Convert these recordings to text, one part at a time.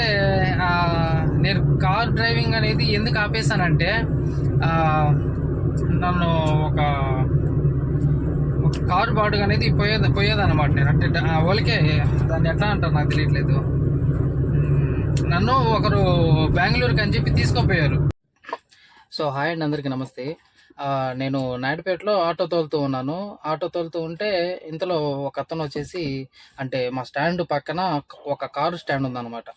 అంటే నేను car driving అనేది ఎందుకు ఆపేసానంటే నన్ను ఒక ఒక కారు బాడుగ అనేది పోయేది పోయేదన్నమాట నేను. అంటే ఓలికే దాన్ని ఎట్లా అంటారు నాకు తెలియట్లేదు. నన్ను ఒకరు బెంగళూరుకి అని చెప్పి తీసుకుపోయారు. సో హాయ్ అండి అందరికీ నమస్తే. నేను నాయుడుపేటలో ఆటో తోలుతూ ఉన్నాను. ఆటో తోలుతూ ఉంటే ఇంతలో ఒక అతను వచ్చేసి అంటే మా స్టాండ్ పక్కన ఒక కారు స్టాండ్ ఉందన్నమాట.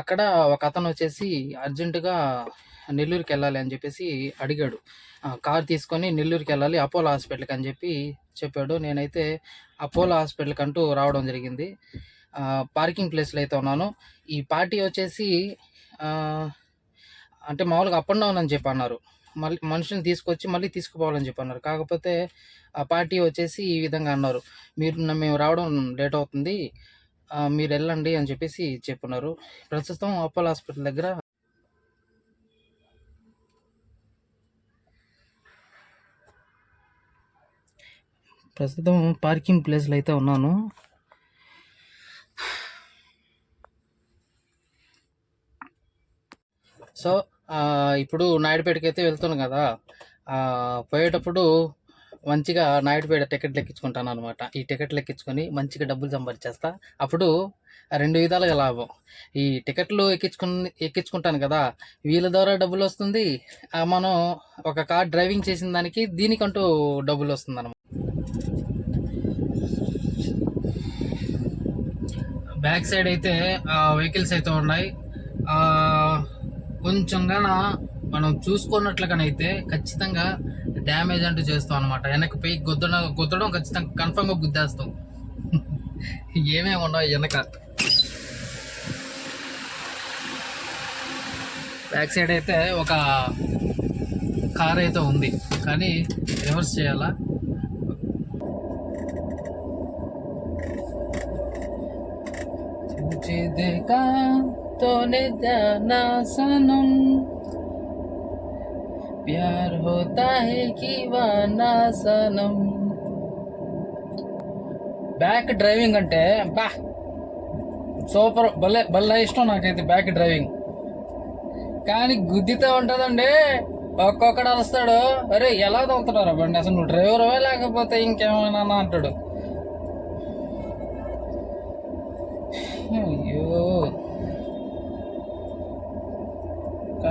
అక్కడ ఒక అతను వచ్చేసి అర్జెంటుగా నెల్లూరుకి వెళ్ళాలి అని చెప్పేసి అడిగాడు. కార్ తీసుకొని నెల్లూరుకి వెళ్ళాలి అపోలో హాస్పిటల్కి అని చెప్పి చెప్పాడు. నేనైతే అపోలో హాస్పిటల్కి అంటూ రావడం జరిగింది. పార్కింగ్ ప్లేస్లో అయితే ఉన్నాను. ఈ పార్టీ వచ్చేసి అంటే మామూలుగా అప్ అండ్ డౌన్ అని చెప్పి అన్నారు. మళ్ళీ మనుషుని తీసుకొచ్చి మళ్ళీ తీసుకుపోవాలని చెప్పి అన్నారు. కాకపోతే ఆ పార్టీ వచ్చేసి ఈ విధంగా అన్నారు. మీరు మేము రావడం లేట్ అవుతుంది. మీరు వెళ్ళండి అని చెప్పేసి చెప్పున్నారు ప్రస్తుతం అపోలో హాస్పిటల్ దగ్గర ప్రస్తుతం పార్కింగ్ ప్లేస్లో అయితే ఉన్నాను. సో ఇప్పుడు నాయుడుపేటకి అయితే వెళ్తున్నాను కదా పోయేటప్పుడు మంచిగా నాయుడుపేట టికెట్లు ఎక్కించుకుంటాను అనమాట ఈ టికెట్లు ఎక్కించుకొని మంచిగా డబ్బులు సంపాదించేస్తా. అప్పుడు రెండు విధాలుగా లాభం. ఈ టికెట్లు ఎక్కించుకుని ఎక్కించుకుంటాను కదా వీళ్ళ ద్వారా డబ్బులు వస్తుంది. మనం ఒక కార్ డ్రైవింగ్ చేసిన దానికి దీనికంటూ డబ్బులు వస్తుంది అనమాట బ్యాక్ సైడ్ అయితే వెహికల్స్ అయితే ఉన్నాయి. కొంచెంగా మనం చూసుకున్నట్లుగానైతే ఖచ్చితంగా డ్యామేజ్ అంటూ చేస్తాం అనమాట వెనక పోయి గుద్దడం గుద్దడం ఖచ్చితంగా కన్ఫర్మ్గా గుద్దేస్తాం. ఏమేమి ఉండవు వెనక. బ్యాక్ సైడ్ అయితే ఒక కార్ అయితే ఉంది. కానీ రివర్స్ చేయాలా? చూచేదే కాతోనే సనం प्यार होता है दीवाना सनम బ్యాక్ డ్రైవింగ్ అంటే బా సూపర్ భలే భలే ఇష్టం నాకైతే బ్యాక్ డ్రైవింగ్ కానీ గుద్దితే ఉంటుందండి ఒక్కొక్కడు వస్తాడు అరే ఎలా తోలుతున్నారు బండి అసలు నువ్వు డ్రైవర్వే లేకపోతే ఇంకేమైనా అంటాడు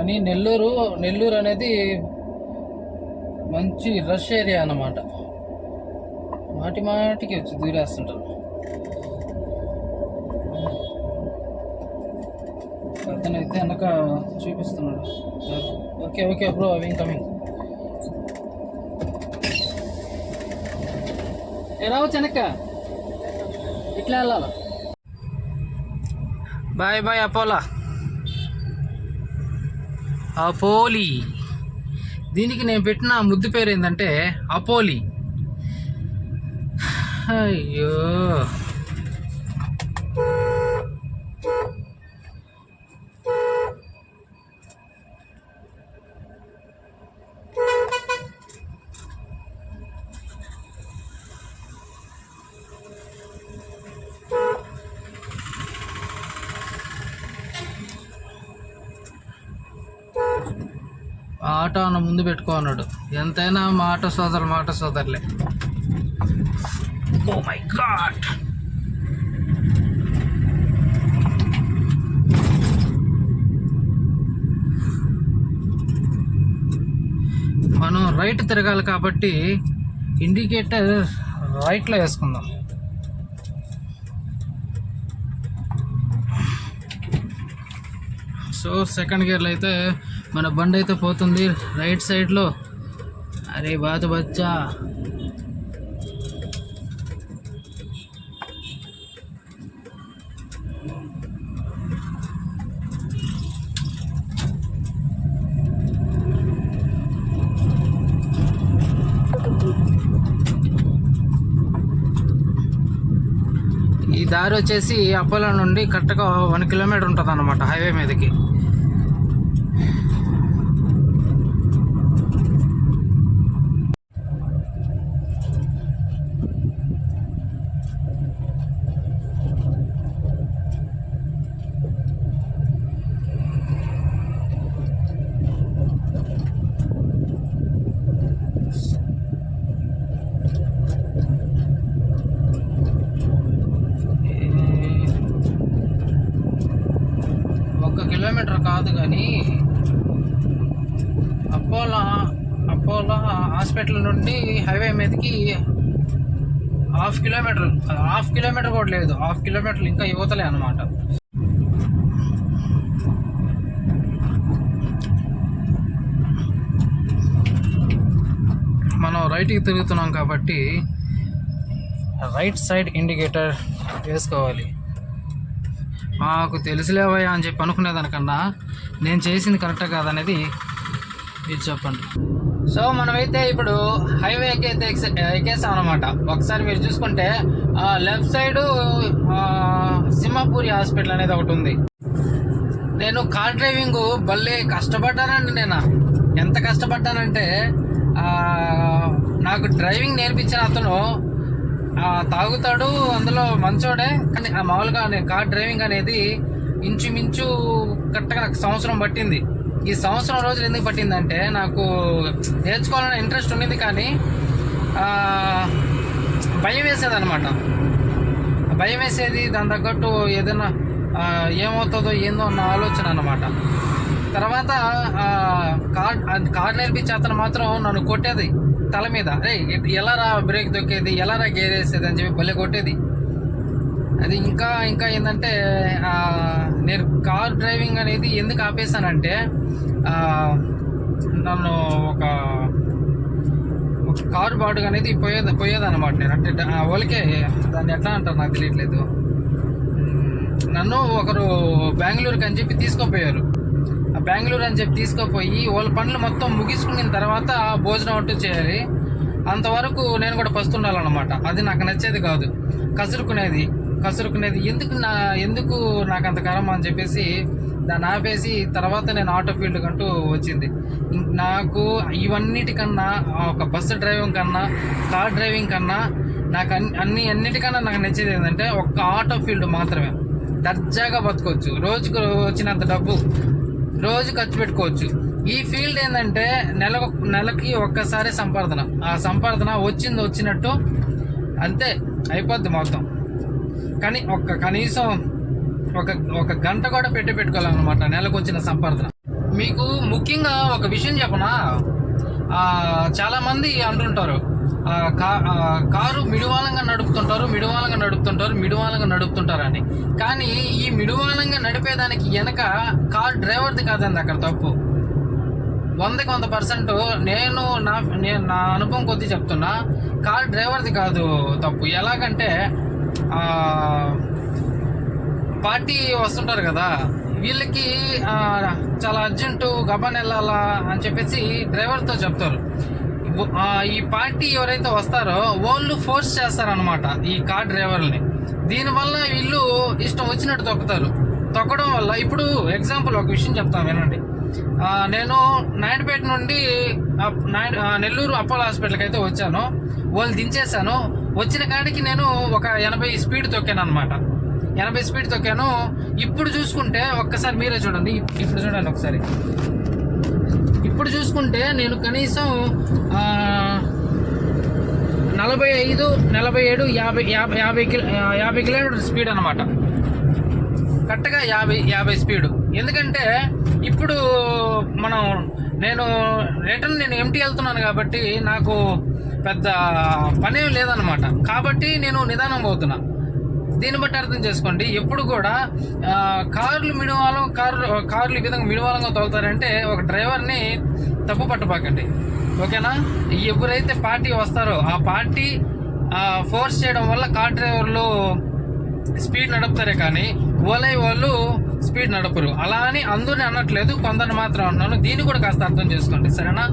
కానీ నెల్లూరు నెల్లూరు అనేది మంచి రష్ ఏరియా అన్నమాట. మాటి మాటికి వచ్చి దూరేస్తుంటారు. అతను అయితే వెనక చూపిస్తున్నాడు. ఓకే ఓకే బ్రో అవి కమింగ్ ఎలా రావచ్చు వెనక ఇట్లా వెళ్ళాలా? బాయ్ బాయ్ అపోలా. అపోలి. దీనికి నేను పెట్టిన ముద్దు పేరు ఏంటంటే అపోలి. అయ్యో ఆటో అన్న ముందు పెట్టుకో అన్నాడు. ఎంతైనా మా ఆటో సోదరులు మా ఆటో సోదరులే. ఓ మై గాడ్ మనం రైట్ తిరగాలి కాబట్టి ఇండికేటర్ రైట్లో వేసుకుందాం. సో సెకండ్ గేర్లో అయితే మన బండి అయితే పోతుంది రైట్ సైడ్లో అరే బాత బచ్చా. ఈ దారి వచ్చేసి అప్పల నుండి కరెక్ట్గా వన్ కిలోమీటర్ ఉంటుంది అనమాట హైవే మీదకి కిలోమీటర్ కాదు కానీ అపోలో అపోలో హాస్పిటల్ నుండి హైవే మీదకి హాఫ్ కిలోమీటర్ హాఫ్ కిలోమీటర్ కూడా లేదు. హాఫ్ కిలోమీటర్ ఇంకా యువతలే అనమాట మనం రైట్కి తిరుగుతున్నాం కాబట్టి రైట్ సైడ్ ఇండికేటర్ వేసుకోవాలి. మాకు తెలుసులేవయ్యా అని చెప్పి అనుకునేదానికన్నా నేను చేసింది కరెక్టా కాదనేది మీరు చెప్పండి. సో మనమైతే ఇప్పుడు హైవే అయితే ఎక్కేసాం అనమాట ఒకసారి మీరు చూసుకుంటే లెఫ్ట్ సైడ్ సింహపూరి హాస్పిటల్ అనేది ఒకటి ఉంది. నేను కార్ డ్రైవింగ్ భలే కష్టపడ్డానండి నేను. ఎంత కష్టపడ్డానంటే నాకు డ్రైవింగ్ నేర్పించిన అతను తాగుతాడు అందులో మంచోడే. కానీ మామూలుగా కార్ డ్రైవింగ్ అనేది ఇంచుమించు కరెక్ట్గా నాకు సంవత్సరం పట్టింది. ఈ సంవత్సరం రోజులు ఎందుకు పట్టిందంటే నాకు నేర్చుకోవాలనే ఇంట్రెస్ట్ ఉండింది కానీ భయం వేసేది అనమాట భయం వేసేది దాని తగ్గట్టు ఏదైనా ఏమవుతుందో ఏందో అన్న ఆలోచన అనమాట తర్వాత కార్డ్ కార్ కార్ నేర్పించే అతను మాత్రం నన్ను కొట్టేది తల మీద. రే ఎలా రా బ్రేక్ దొక్కేది? ఎలా రా గేర్ వేసేది? అని చెప్పి భలే కొట్టేది. అది ఇంకా ఇంకా ఏంటంటే నేను కార్ డ్రైవింగ్ అనేది ఎందుకు ఆపేసానంటే నన్ను ఒక ఒక కారు బాడుగ అనేది పోయేది పోయేదన్నమాట నేను. అంటే వాళ్ళకే దాన్ని ఎట్లా అంటారు నాకు తెలియట్లేదు. నన్ను ఒకరు బెంగళూరుకి అని చెప్పి తీసుకుపోయారు. ఆ బెంగళూరు అని చెప్పి తీసుకుపోయి వాళ్ళ పనులు మొత్తం ముగించుకున్న తర్వాత భోజనం అంటూ చేయాలి అంతవరకు నేను కూడా పస్తుండాలన్నమాట అది నాకు నచ్చేది కాదు. కసురుకునేది. కసురుకునేది ఎందుకు నా ఎందుకు నాకు అంత కరమ అని చెప్పేసి దాన్ని ఆపేసి తర్వాత నేను ఆటో ఫీల్డ్ కంటూ వచ్చింది. నాకు ఇవన్నిటికన్నా ఒక బస్సు డ్రైవింగ్ కన్నా కార్ డ్రైవింగ్ కన్నా నాకు అన్ని అన్ని అన్నిటికన్నా నాకు నచ్చేది ఏంటంటే ఒక్క ఆటో ఫీల్డ్ మాత్రమే. దర్జాగా బతకవచ్చు. రోజుకు వచ్చినంత డబ్బు రోజు ఖర్చు పెట్టుకోవచ్చు. ఈ ఫీల్డ్ ఏంటంటే నెల నెలకి ఒక్కసారి సంపాదన. ఆ సంపాదన వచ్చింది వచ్చినట్టు అంతే అయిపోద్ది మొత్తం. కానీ ఒక్క కనీసం ఒక ఒక గంట కూడా పెట్టి పెట్టుకోవాలన్నమాట నెలకు వచ్చిన సంపాదన. మీకు ముఖ్యంగా ఒక విషయం చెప్పనా? చాలామంది చాలా మంది అంటుంటారు కారు మిడువాలంగా నడుపుతుంటారు మిడువాలంగా నడుపుతుంటారు మిడువాలంగా నడుపుతుంటారని. కానీ ఈ మిడువాలంగా నడిపేదానికి వెనక కార్ డ్రైవర్ది కాదండి అక్కడ తప్పు. వందకి వంద పర్సెంట్ నేను నా నేను నా అనుభవం కొద్దీ చెప్తున్నా. కార్ డ్రైవర్ది కాదు తప్పు. ఎలాగంటే పార్టీ వస్తుంటారు కదా వీళ్ళకి చాలా అర్జెంటు గబాన్ వెళ్ళాలా అని చెప్పేసి డ్రైవర్తో చెప్తారు. ఈ పార్టీ ఎవరైతే వస్తారో వాళ్ళు ఫోర్స్ చేస్తారనమాట ఈ కార్ డ్రైవర్ని దీనివల్ల వీళ్ళు ఇష్టం వచ్చినట్టు తొక్కుతారు. తొక్కడం వల్ల ఇప్పుడు ఎగ్జాంపుల్ ఒక విషయం చెప్తాను వినండి. నేను నాయుడుపేట నుండి నెల్లూరు అపోలో హాస్పిటల్కి అయితే వచ్చాను. వాళ్ళు దించేశాను. వచ్చిన కాడికి నేను ఒక ఎనభై స్పీడ్ తొక్కాను అనమాట ఎనభై స్పీడ్ తొక్కాను. ఇప్పుడు చూసుకుంటే ఒక్కసారి మీరే చూడండి. ఇప్పుడు చూడండి ఒకసారి. ఇప్పుడు చూసుకుంటే నేను కనీసం నలభై ఐదు నలభై ఏడు యాభై యాభై యాభై కిలో యాభై కిలోమీటర్ స్పీడ్ అనమాట కరెక్ట్గా యాభై యాభై స్పీడు. ఎందుకంటే ఇప్పుడు మనం నేను రిటర్న్ నేను ఎంటీ వెళ్తున్నాను కాబట్టి నాకు పెద్ద పనేం లేదనమాట కాబట్టి నేను నిదానం పోతున్నా. దీన్ని బట్టి అర్థం చేసుకోండి. ఎప్పుడు కూడా కార్లు మిడివాలం కారు కార్లు ఈ విధంగా మిడవాలంగా తోలుతారంటే ఒక డ్రైవర్ని తప్పు పట్టబాకండి ఓకేనా? ఎవరైతే పార్టీ వస్తారో ఆ పార్టీ ఫోర్స్ చేయడం వల్ల కార్ డ్రైవర్లు స్పీడ్ నడుపుతారే కానీ ఓలై వాళ్ళు స్పీడ్ నడపరు. అలా అని అందరిని అనట్లేదు కొందరిని మాత్రం అన్నాను. దీన్ని కూడా కాస్త అర్థం చేసుకోండి సరేనా?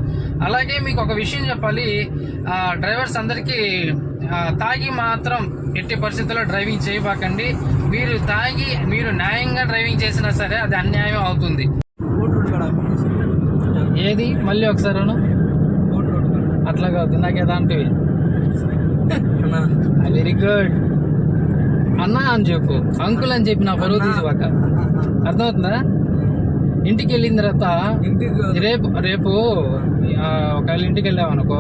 అలాగే మీకు ఒక విషయం చెప్పాలి. ఆ, డ్రైవర్స్ అందరికీ తాగి మాత్రం ఎట్టి పరిస్థితుల్లో డ్రైవింగ్ చేయబాకండి. మీరు తాగి మీరు న్యాయంగా డ్రైవింగ్ చేసినా సరే అది అన్యాయం అవుతుంది. ఏది? మళ్ళీ ఒకసారి. అట్లా కాదు నాకే దాంటివి వెరీ గుడ్. అన్న అని చెప్పు. అంకుల్ అని చెప్పి నా పరువు తీసుకోక అర్థమవుతుందా? ఇంటికి వెళ్ళిన తర్వాత. రేపు రేపు ఒకవేళ ఇంటికి వెళ్ళామనుకో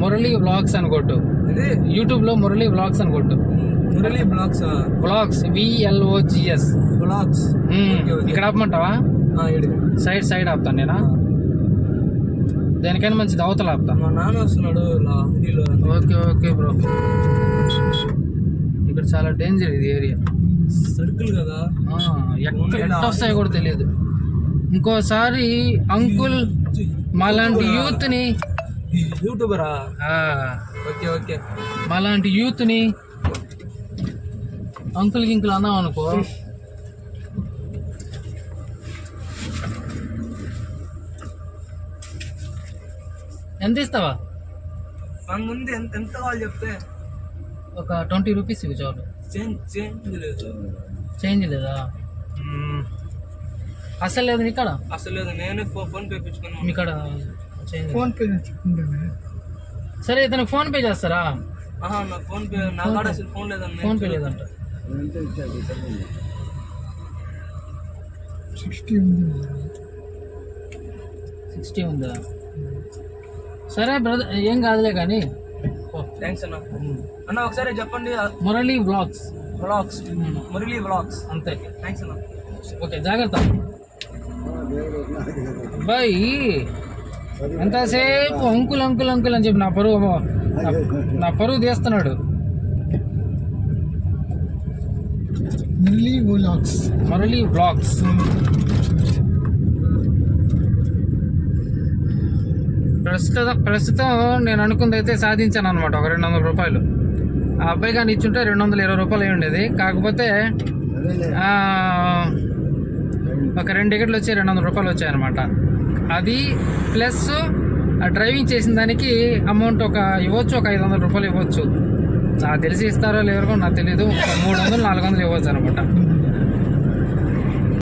మురళి వ్లాగ్స్ అని కొట్టు ఇది? యూట్యూబ్లో మురళి వ్లాగ్స్ అని కొట్టు Murali blogs vlogs blogs okay, okay. ఇక్కడ ఆపమంటావా? సైడ్ సైడ్ ఆపుతాను నేనా? దేనికైనా మంచి దవతలు ఆపుతా. మా నాన్న వస్తున్నాడు ఓకే ఓకే బ్రో. ఇక్కడ చాలా డేంజర్ ఇది ఏరియా సర్కిల్ కదా? ఎట్ట వస్తాయో కూడా తెలియదు. ఇంకోసారి అంకుల్ మాలాంటి యూత్ని యూట్యూబరా ఓకే ఓకే మాలాంటి యూత్ని అంకుల్ గింకుల్ అన్నాం అనుకో. ఎంత ఇస్తావా? ముందు ఎంత ఎంత కావాలి చెప్తే ఒక ట్వంటీ రూపీస్ ఇవి చాలు. చేంజ్ చేంజ్ లేదు చేంజ్ లేదా? మ్మ్. అసలు లేదు ఇక్కడ అసలు లేదు. నేనే ఫోన్ ఫోన్ పే ఇప్పించుకున్నాను మీ కాడ చేంజ్ ఫోన్ పే సరే ఇతనికి ఫోన్ పే చేస్తారా? ఆహా నా ఫోన్ పే నా కాడ అసలు ఫోన్ లేదన్న ఫోన్ పే లేదంట. సిక్స్టీ ఉందా? సరే బ్రదర్ ఏం కాదులే కానీ థ్యాంక్స్ అన్న. అన్న ఒకసారి చెప్పండి Murali vlogs blogs Murali blogs అంతే. థ్యాంక్స్ అన్న. ఓకే జాగ్రత్త. బాయ్ ఎంతసేపు అంకుల్ అంకుల్ అంకుల్ అని చెప్పి నా పరువు నా- పరువు తీస్తున్నాడు. మురళీ బ్లాగ్స్ మురళీ వ్లాగ్స్ ప్రస్తుతం ప్రస్తుతం నేను అనుకుంది అయితే సాధించాను అనమాట ఒక రెండు వందల రూపాయలు. ఆ అబ్బాయి కానీ ఇచ్చుంటే రెండు వందల ఇరవై రూపాయలు అయి ఉండేది. కాకపోతే ఒక రెండు టికెట్లు వచ్చి రెండు వందల రూపాయలు వచ్చాయన్నమాట అది ప్లస్ ఆ డ్రైవింగ్ చేసిన దానికి అమౌంట్ ఒక ఇవ్వచ్చు ఒక ఐదు వందల రూపాయలు ఇవ్వచ్చు. నాకు తెలిసి ఇస్తారో లేదో నాకు తెలియదు ఒక మూడు వందలు నాలుగు వందలు ఇవ్వచ్చు అనమాట